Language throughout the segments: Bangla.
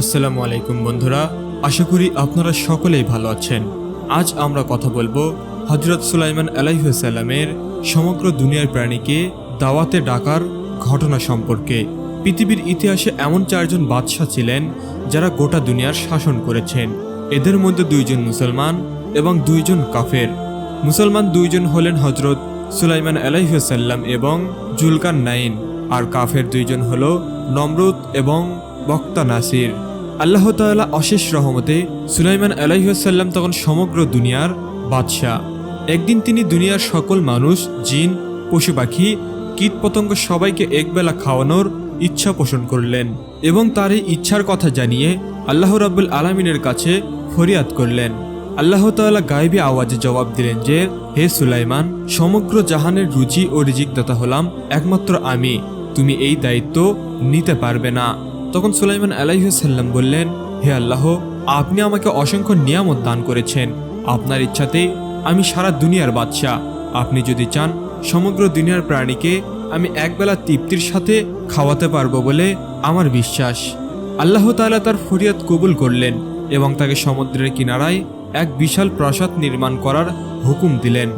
আসসালামু আলাইকুম বন্ধুরা, আশা করি আপনারা সকলেই ভালো আছেন। আজ আমরা কথা বলব হজরত সুলাইমান আলাইসাল্লামের সমগ্র দুনিয়ার প্রাণীকে দাওয়াতে ডাকার ঘটনা সম্পর্কে। পৃথিবীর ইতিহাসে এমন চারজন বাদশাহ ছিলেন যারা গোটা দুনিয়ার শাসন করেছেন। এদের মধ্যে দুইজন মুসলমান এবং দুইজন কাফের। মুসলমান দুইজন হলেন হজরত সুলাইমান আলাইসাল্লাম এবং জুলকান নাইন, আর কাফের দুইজন হল নমরুদ এবং বক্তা নাসির। আল্লাহ তাআলা অশেষ রহমতে সুলাইমান আলাইসাল্লাম তখন সমগ্র দুনিয়ার বাদশাহ। একদিন তিনি দুনিয়ার সকল মানুষ, জিন, পশু পাখি, কীটপতঙ্গ সবাইকে একবেলা খাওয়ানোর ইচ্ছা পোষণ করলেন এবং তার এই ইচ্ছার কথা জানিয়ে আল্লাহ রাব্বুল আলমিনের কাছে ফরিয়াদ করলেন। আল্লাহ তাআলা গায়েবী আওয়াজে জবাব দিলেন যে, হে সুলাইমান, সমগ্র জাহানের রুচি ও রিজিকদাতা হলাম একমাত্র আমি। তুমি এই দায়িত্ব নিতে পারবে না। তখন সুলাইমান আলাইসাল্লাম বললেন, হে আল্লাহ, আপনি আমাকে অসংখ্য নিয়ামত দান করেছেন। আপনার ইচ্ছাতেই আমি সারা দুনিয়ার বাদশাহ। আপনি যদি চান সমগ্র দুনিয়ার প্রাণীকে আমি একবেলা তৃপ্তির সাথে খাওয়াতে পারব বলে আমার বিশ্বাস। আল্লাহ তালা তার ফরিয়াদ কবুল করলেন এবং তাকে সমুদ্রের কিনারায় এক বিশাল প্রাসাদ নির্মাণ করার হুকুম দিলেন,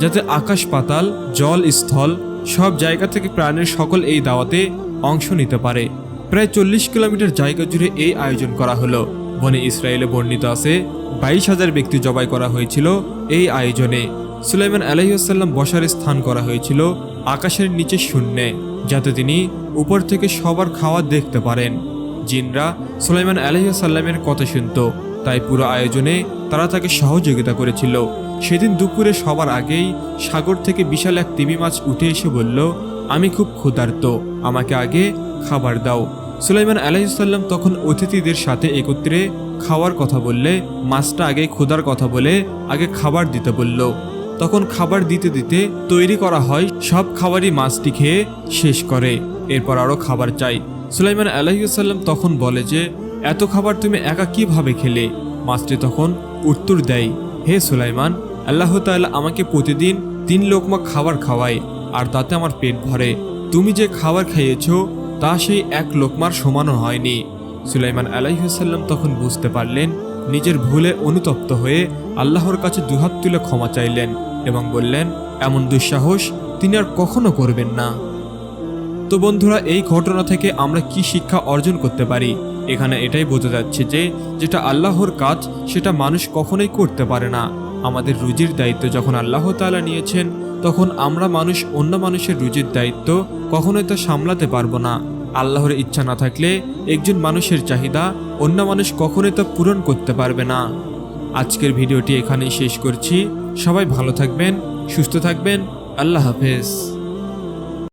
যাতে আকাশ পাতাল, জল স্থল সব জায়গা থেকে প্রাণের সকল এই দাওয়াতে অংশ নিতে পারে। প্রায় চল্লিশ কিলোমিটার জায়গা জুড়ে এই আয়োজন করা হলো। বনে ইসরায়েলে বর্ণিত আছে, বাইশ হাজার ব্যক্তি জবাই করা হয়েছিল এই আয়োজনে। সুলাইমান আলহিউসাল্লাম বসার স্থান করা হয়েছিল আকাশের নিচে শূন্যে, যাতে তিনি উপর থেকে সবার খাওয়া দেখতে পারেন। জিনরা সুলাইমান আলহিউসাল্লামের কথা শুনত, তাই পুরো আয়োজনে তারা তাকে সহযোগিতা করেছিল। সেদিন দুপুরে সবার আগেই সাগর থেকে বিশাল এক তিমি মাছ উঠে এসে বলল, আমি খুব ক্ষুধার্ত, আমাকে আগে খাবার দাও। সুলাইমান আলাইসাল্লাম তখন অতিথিদের সাথে একত্রে খাওয়ার কথা বললে, মাছটা আগে ক্ষুধার কথা বলে আগে খাবার দিতে বলল। তখন খাবার দিতে দিতে তৈরি করা হয়, সব খাবারই মাছটি খেয়ে শেষ করে। এরপর আরও খাবার চাই। সুলাইমান আলাইসাল্লাম তখন বলে যে, এত খাবার তুমি একা কীভাবে খেলে? মাছটি তখন উত্তর দেয়, হে সুলাইমান, আল্লাহ তাআলা আমাকে প্রতিদিন তিন লোকমা খাবার খাওয়ায়, আর তাতে আমার পেট ভরে। তুমি যে খাবার খাইয়েছো তা সেই এক লোকমার সমানও হয়নি। সুলাইমান আলাইসাল্লাম তখন বুঝতে পারলেন, নিজের ভুলে অনুতপ্ত হয়ে আল্লাহর কাছে দুহাত তুলে ক্ষমা চাইলেন এবং বললেন, এমন দুঃসাহস তিনি আর কখনো করবেন না। তো বন্ধুরা, এই ঘটনা থেকে আমরা কি শিক্ষা অর্জন করতে পারি? এখানে এটাই বোঝা যাচ্ছে যে, যেটা আল্লাহর কাজ, সেটা মানুষ কখনোই করতে পারে না। আমাদের রুজির দায়িত্ব যখন আল্লাহ তাআলা নিয়েছেন তখন আমরা মানুষ অন্য মানুষের রুজির দায়িত্ব কখনোই তা সামলাতে পারব না। আল্লাহর ইচ্ছা না থাকলে একজন মানুষের চাহিদা অন্য মানুষ কখনোই তা পূরণ করতে পারবে না। আজকের ভিডিওটি এখানেই শেষ করছি। সবাই ভালো থাকবেন, সুস্থ থাকবেন। আল্লাহ হাফেজ।